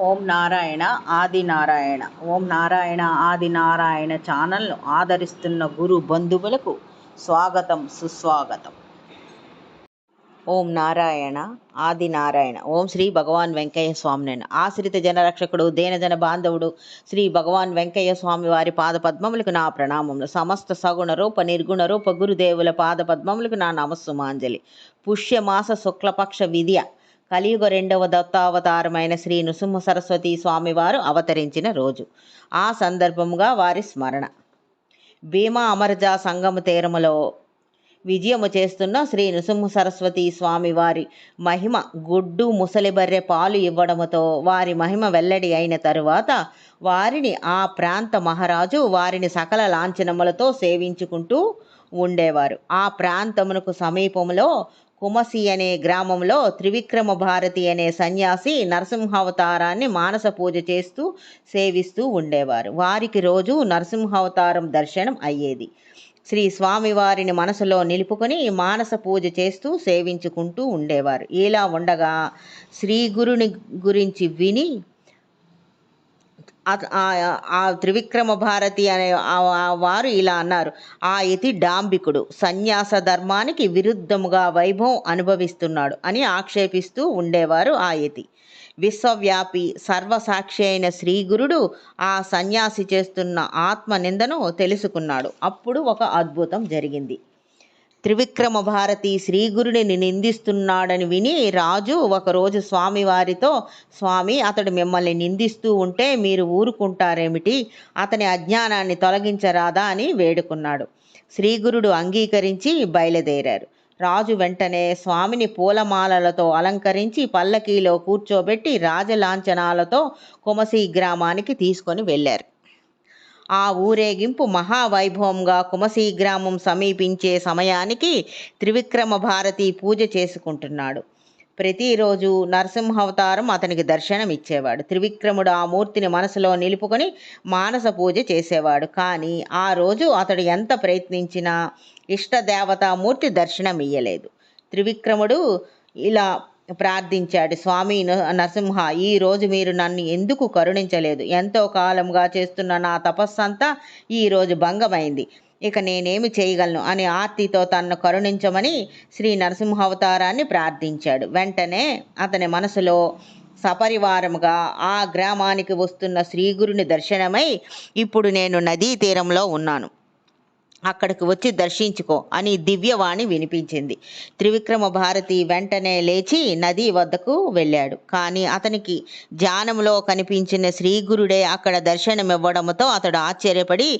ఓం నారాయణ ఆది నారాయణ. ఓం నారాయణ ఆది నారాయణ ఛానల్ను ఆదరిస్తున్న గురు బంధువులకు స్వాగతం సుస్వాగతం. ఓం నారాయణ ఆది నారాయణ. ఓం శ్రీ భగవాన్ వెంకయ్య స్వామినైన. ఆశ్రిత జనరక్షకుడు దేనజన బాంధవుడు శ్రీ భగవాన్ వెంకయ్య స్వామి వారి పాద పద్మములకు నా ప్రణామములు. సమస్త సగుణ రూప నిర్గుణ రూప గురుదేవుల పాద పద్మములకు నా నమస్సుమాంజలి. పుష్యమాస శుక్లపక్ష విద్య కలియుగ రెండవ దత్తావతారమైన శ్రీ నృసింహ సరస్వతి స్వామివారు అవతరించిన రోజు. ఆ సందర్భముగా వారి స్మరణ. భీమా అమరజా సంగమ తీరములో విజయము చేస్తున్న శ్రీ నృసింహ సరస్వతి స్వామి వారి మహిమ గుడ్డు ముసలిబర్రె పాలు ఇవ్వడముతో వారి మహిమ వెల్లడి అయిన తరువాత వారిని ఆ ప్రాంత మహారాజు వారిని సకల లాంఛనములతో సేవించుకుంటూ ఉండేవారు. ఆ ప్రాంతమునకు సమీపంలో కుమసి అనే గ్రామంలో త్రివిక్రమ భారతి అనే సన్యాసి నరసింహావతారాన్ని మానస పూజ చేస్తూ సేవిస్తూ ఉండేవారు. వారికి రోజు నరసింహావతారం దర్శనం అయ్యేది. శ్రీ స్వామివారిని మనసులో నిలుపుకొని మానస పూజ చేస్తూ సేవించుకుంటూ ఉండేవారు. ఇలా ఉండగా శ్రీ గురుని గురించి విని ఆ- త్రివిక్రమ భారతి అనే వారు ఇలా అన్నారు. ఆ ఇతి డాంబికుడు సన్యాస ధర్మానికి విరుద్ధముగా వైభవం అనుభవిస్తున్నాడు అని ఆక్షేపిస్తూ ఉండేవారు ఆ ఇతి విశ్వవ్యాపి సర్వసాక్షి అయిన శ్రీగురుడు ఆ సన్యాసి చేస్తున్న ఆత్మ నిందను తెలుసుకున్నాడు. అప్పుడు ఒక అద్భుతం జరిగింది. త్రివిక్రమ భారతి శ్రీగురుని నిందిస్తున్నాడని విని రాజు ఒకరోజు స్వామివారితో స్వామి అతడు మిమ్మల్ని నిందిస్తూ ఉంటే మీరు ఊరుకుంటారేమిటి? అతని అజ్ఞానాన్ని తొలగించరాదా? అని వేడుకున్నాడు. శ్రీగురుడు అంగీకరించి బయలుదేరారు. రాజు వెంటనే స్వామిని పూలమాలలతో అలంకరించి పల్లకీలో కూర్చోబెట్టి రాజలాంఛనాలతో కుమసి గ్రామానికి తీసుకొని వెళ్ళారు. ఆ ఊరేగింపు మహావైభవంగా కుమసి గ్రామం సమీపించే సమయానికి త్రివిక్రమ భారతి పూజ చేసుకుంటున్నాడు. ప్రతిరోజు నరసింహావతారం అతనికి దర్శనం ఇచ్చేవాడు. త్రివిక్రముడు ఆ మూర్తిని మనసులో నిలుపుకొని మానస పూజ చేసేవాడు. కానీ ఆ రోజు అతడు ఎంత ప్రయత్నించినా ఇష్టదేవతామూర్తి దర్శనం ఇయ్యలేదు త్రివిక్రముడు ఇలా ప్రార్థించాడు. స్వామి నరసింహ ఈ రోజు మీరు నన్ను ఎందుకు కరుణించలేదు? ఎంతో కాలంగా చేస్తున్న నా తపస్సంతా ఈ రోజు భంగమైంది. ఇక నేనేమి చేయగలను? అని ఆర్తితో తనను కరుణించమని శ్రీ నరసింహావతారాన్ని ప్రార్థించాడు. వెంటనే అతని మనసులో సపరివారముగా ఆ గ్రామానికి వస్తున్న శ్రీగురుని దర్శనమై ఇప్పుడు నేను నదీ తీరంలో ఉన్నాను. అక్కడికి వచ్చి దర్శించుకో అని దివ్యవాణి వినిపించింది. త్రివిక్రమ భారతి వెంటనే లేచి నది వద్దకు వెళ్ళాడు. కానీ అతనికి ధ్యానంలో కనిపించిన శ్రీగురుడే అక్కడ దర్శనమివ్వడంతో అతడు ఆశ్చర్యపడి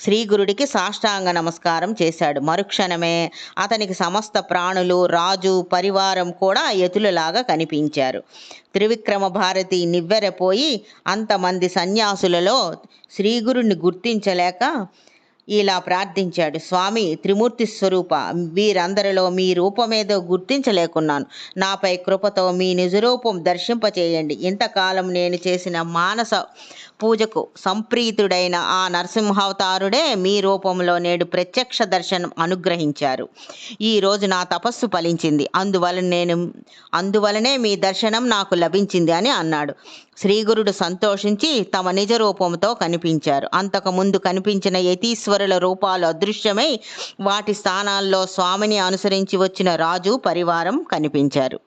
శ్రీగురుడికి సాష్టాంగ నమస్కారం చేశాడు. మరుక్షణమే అతనికి సమస్త ప్రాణులు రాజు పరివారం కూడా ఎతులలాగా కనిపించారు. త్రివిక్రమ భారతి నివ్వెరపోయి అంతమంది సన్యాసులలో శ్రీగురుని గుర్తించలేక ఇలా ప్రార్థించాడు. స్వామి త్రిమూర్తి స్వరూప వీరందరిలో మీ రూపమేదో గుర్తించలేకున్నాను. నాపై కృపతో మీ నిజరూపం దర్శింపచేయండి. ఇంతకాలం నేను చేసిన మానస పూజకు సంప్రీతుడైన ఆ నరసింహావతారుడే మీ రూపంలో నేడు ప్రత్యక్ష దర్శనం అనుగ్రహించారు. ఈ రోజు నా తపస్సు ఫలించింది. అందువలన నేను అందువలనే మీ దర్శనం నాకు లభించింది అని అన్నాడు. శ్రీగురుడు సంతోషించి తమ నిజ రూపంతో కనిపించారు అంతకుముందు కనిపించిన ఈశ్వరుల రూపాలు అదృశ్యమై వాటి స్థానాల్లో స్వామిని అనుసరించి వచ్చిన రాజు పరివారం కనిపించారు.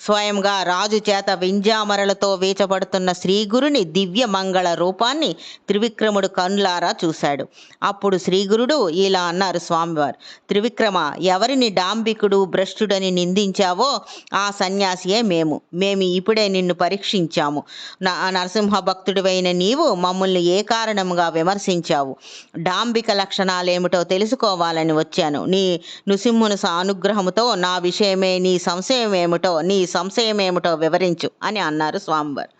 స్వయంగా రాజు చేత వింజామరలతో వేచబడుతున్న శ్రీగురుని దివ్య మంగళ రూపాన్ని త్రివిక్రముడు కన్నులారా చూశాడు. అప్పుడు శ్రీగురుడు ఇలా అన్నారు స్వామివారు త్రివిక్రమ ఎవరిని డాంబికుడు భ్రష్టుడని నిందించావో ఆ సన్యాసియే మేము. మేము ఇప్పుడే నిన్ను పరీక్షించాము. నా నరసింహ భక్తుడివైన నీవు మమ్మల్ని ఏ కారణంగా విమర్శించావు? డాంబిక లక్షణాలేమిటో తెలుసుకోవాలని వచ్చాను. నీ నృసింహుని అనుగ్రహముతో నా విషయమే నీ సంశయం ఏమిటో నీ సంశయం ఏమిటో వివరించు అని అన్నారు స్వామివారు.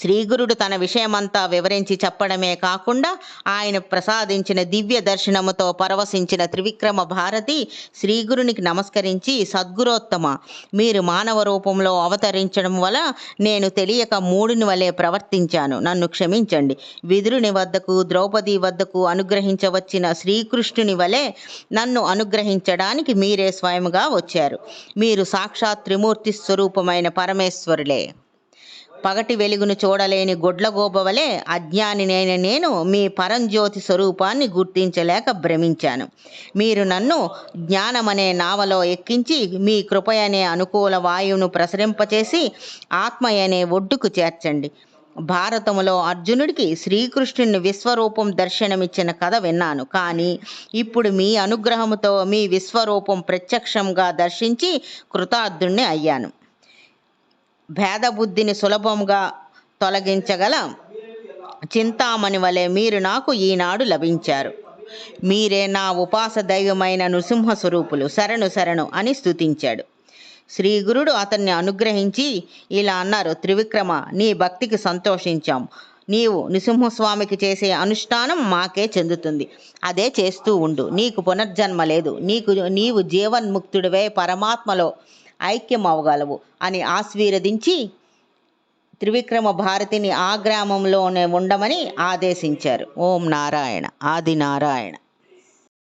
శ్రీగురుడు తన విషయమంతా వివరించి చెప్పడమే కాకుండా ఆయన ప్రసాదించిన దివ్య దర్శనముతో పరవశించిన త్రివిక్రమ భారతి శ్రీగురునికి నమస్కరించి సద్గురోత్తమ మీరు మానవ రూపంలో అవతరించడం వల్ల నేను తెలియక మూడుని వలె ప్రవర్తించాను. నన్ను క్షమించండి. విదురుని వద్దకు ద్రౌపది వద్దకు అనుగ్రహించవచ్చిన శ్రీకృష్ణుని వలె నన్ను అనుగ్రహించడానికి మీరే స్వయముగా వచ్చారు. మీరు సాక్షాత్ త్రిమూర్తి స్వరూపమైన పరమేశ్వరులే. పగటి వెలుగును చూడలేని గొడ్లగోబవలే అజ్ఞానినైన నేను మీ పరంజ్యోతి స్వరూపాన్ని గుర్తించలేక భ్రమించాను. మీరు నన్ను జ్ఞానమనే నావలో ఎక్కించి మీ కృపయనే అనుకూల వాయువును ప్రసరింపచేసి ఆత్మయనే ఒడ్డుకు చేర్చండి. భారతములో అర్జునుడికి శ్రీకృష్ణుని విశ్వరూపం దర్శనమిచ్చిన కథ విన్నాను. కానీ ఇప్పుడు మీ అనుగ్రహముతో మీ విశ్వరూపం ప్రత్యక్షంగా దర్శించి కృతార్థుణ్ణి అయ్యాను. భేదబుద్ధిని సులభంగా తొలగించగల చింతామణి వలె మీరు నాకు ఈనాడు లభించారు. మీరే నా ఉపాస దైవమైన నృసింహ స్వరూపులు శరణు శరణు అని స్తుతించాడు. శ్రీ గురుడు అతన్ని అనుగ్రహించి ఇలా అన్నారు త్రివిక్రమ నీ భక్తికి సంతోషించాం. నీవు నృసింహస్వామికి చేసే అనుష్ఠానం మాకే చెందుతుంది. అదే చేస్తూ ఉండు. నీకు పునర్జన్మ లేదు. నీకు నీవు జీవన్ముక్తుడివే పరమాత్మలో ఐక్యం అవ్వగలవు అని ఆశీర్వదించి త్రివిక్రమ భారతిని ఆ గ్రామంలోనే ఉండమని ఆదేశించారు. ఓం నారాయణ. ఆది నారాయణ.